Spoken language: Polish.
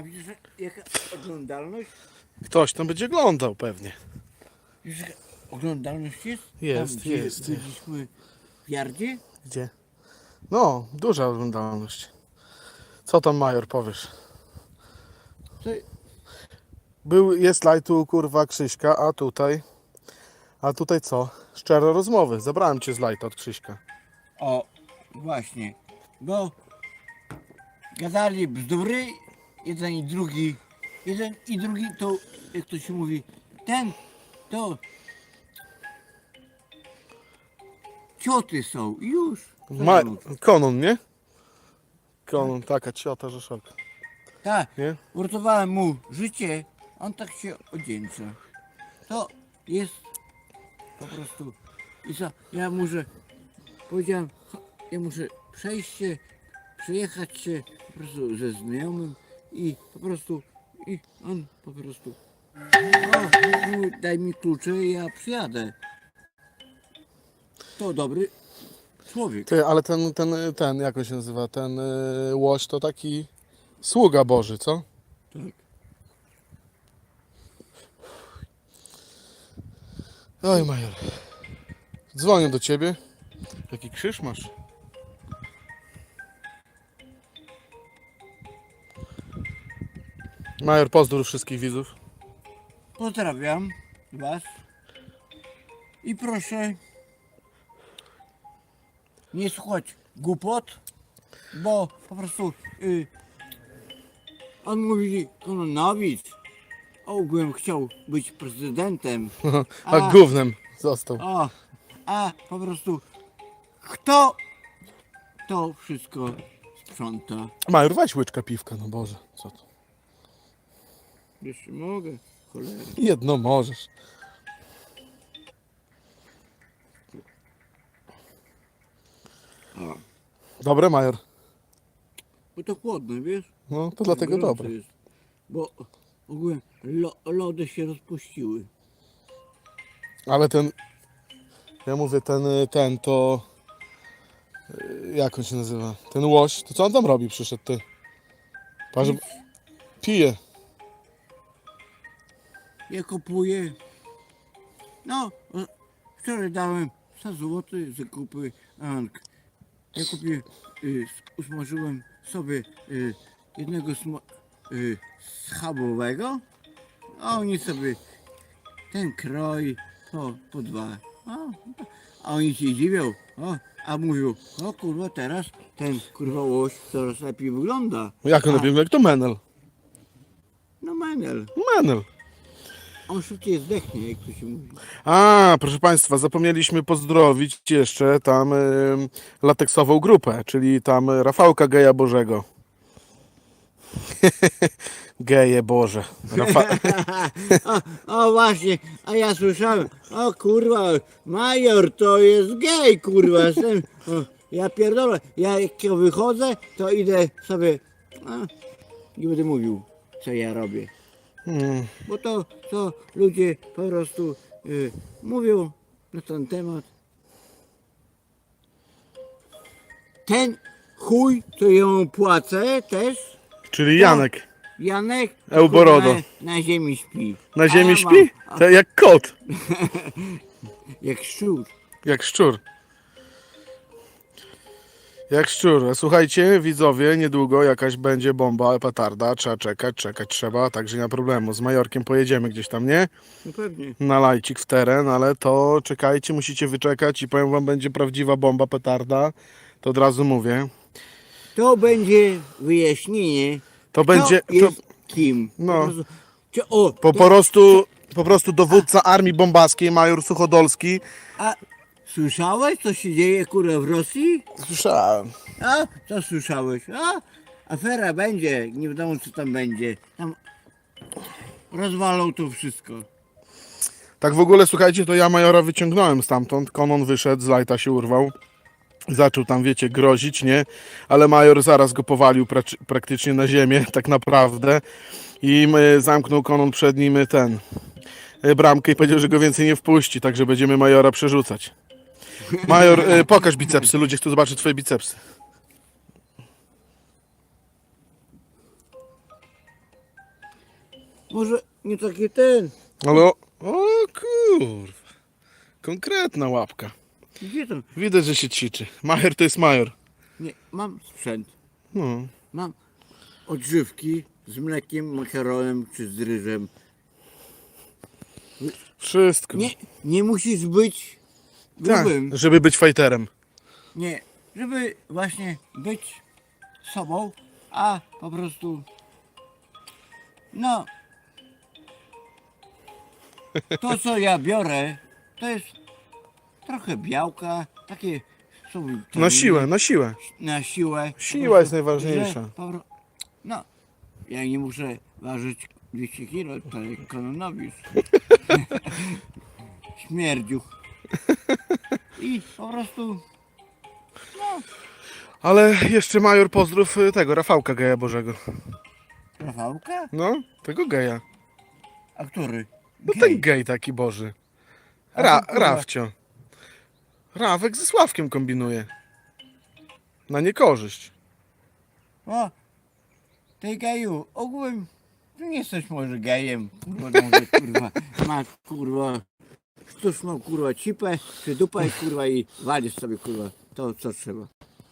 A widzisz, jaka oglądalność? Ktoś tam będzie oglądał pewnie. Wiesz, jaka oglądalność jest? Jest, Tam, gdzie jest. byliśmy w Jardzie? Gdzie? No, duża oglądalność. Co tam Major powiesz? To Był, jest lajtu kurwa Krzyśka, a tutaj... A tutaj co? Szczere rozmowy. Zabrałem cię z lajta od Krzyśka. O, właśnie. Bo gadali bzdury, jeden i drugi. Jeden i drugi to, jak to się mówi, ten to cioty są. Już. Ma... Konon, nie? Konon, taka ciota, że szok. Tak, Nie? uratowałem mu życie, on tak się odzieńcza. To jest po prostu. I co, ja muszę, powiedziałem, "Cho- ja muszę przejść się, przyjechać się po prostu ze znajomym i po prostu, i on po prostu, o, daj mi klucze i ja przyjadę. To dobry człowiek. Ty, ale ten, ten, ten, jak on się nazywa? Ten y, łoś to taki sługa Boży, co? Tak. Oj, Major. Dzwonię do ciebie. Jaki krzyż masz? Major, pozdrów wszystkich widzów. Pozdrawiam Was i proszę nie słuchać głupot, bo po prostu y, on mówi Kononowic, ogółem chciał być prezydentem, A A. gównem został. a, a po prostu kto to wszystko sprząta? Major, weź łyczka piwka, no Boże, co to? Jeszcze mogę, cholera. Jedno możesz. A, Dobre, Major? bo to chłodne, wiesz? No, to dlatego Gorąco dobre. Jest, bo ogółem lo, lody się rozpuściły. Ale ten, ja mówię, ten, y, ten to, y, jak on się nazywa? Ten łoś, to co on tam robi przyszedł ty? Patrz, pije. Ja kupuję. No, wczoraj dałem 100 zł zakupy. Ank. Ja kupię, y, usmażyłem sobie y, jednego sma, y, schabowego, a oni sobie ten kroj po, po dwa. A, a oni się dziwią, o, a mówią, o kurwa teraz ten kurwa łoś coraz lepiej wygląda. Jak on A. robi? Jak to menel? No menel, Menel. On szybciej zdechnie, jak to się mówi. A, proszę Państwa, zapomnieliśmy pozdrowić jeszcze tam y, lateksową grupę, czyli tam Rafałka Geja Bożego. Geje Boże. Rafa... o, o właśnie, a ja słyszałem, o kurwa, major to jest gej, kurwa. Jestem, o, ja pierdolę, ja jak ja wychodzę, to idę sobie, a, nie będę mówił, co ja robię. Hmm. Bo to, to ludzie po prostu y, mówią na ten temat. Ten chuj, co ją płacę też, Czyli Janek. Janek, Euborodo. kurwa, Na, ziemi śpi. Na ziemi ja śpi? mam- To jak kot. Jak szczur. Jak szczur. Jak szczur. Słuchajcie, widzowie, niedługo jakaś będzie bomba, petarda. Trzeba czekać, czekać trzeba, także nie ma problemu. Z Majorkiem pojedziemy gdzieś tam, nie? No pewnie. Na lajcik w teren, ale to czekajcie, musicie wyczekać i powiem wam, będzie prawdziwa bomba, petarda. To od razu mówię. To będzie wyjaśnienie. To będzie... kto To, jest kim. No. Po prostu, czy, o, po, to, po prostu... Po prostu dowódca armii bombackiej, major Suchodolski. A słyszałeś, co się dzieje kurwa w Rosji? Słyszałem. A, co słyszałeś? A, afera będzie, nie wiadomo co tam będzie. Tam rozwalą to wszystko. Tak w ogóle, słuchajcie, to ja Majora wyciągnąłem stamtąd. Konon wyszedł, z lajta się urwał. Zaczął tam, wiecie, grozić, nie? Ale Major zaraz go powalił prac- praktycznie na ziemię, tak naprawdę. I zamknął Konon przed nim ten y, bramkę i powiedział, że go więcej nie wpuści, także będziemy Majora przerzucać. Major, y, pokaż bicepsy, ludzie chcą zobaczyć twoje bicepsy. Może nie taki ten. Ale o, o kurwa. Konkretna łapka. Gdzie? Widać, że się ćwiczy. Major to jest major. Nie, mam sprzęt. No. Mam odżywki z mlekiem, makaronem czy z ryżem. Wszystko. Nie, nie musisz być tak, żeby być fajterem. Nie, żeby właśnie być sobą, a po prostu no to co ja biorę to jest trochę białka, takie są Na witaminy, siłę, na siłę. na siłę. Siła jest najważniejsza. że po No, ja nie muszę ważyć 200 kilo, to jest koronawirus. Śmierdziuch. I po prostu Ale jeszcze major pozdrów y, tego, Rafałka Geja Bożego. Rafałka? No, tego geja. A który? No ten gej taki Boży. A Ra, kurwa- Rafcio. Rafek ze Sławkiem kombinuje. Na niekorzyść. O, ty geju, ogółem, ty nie jesteś może gejem, kurwa, może, kurwa, ma, kurwa, sztuczną, kurwa, cipę, czy dupę, kurwa, i walisz sobie, kurwa, to, co trzeba.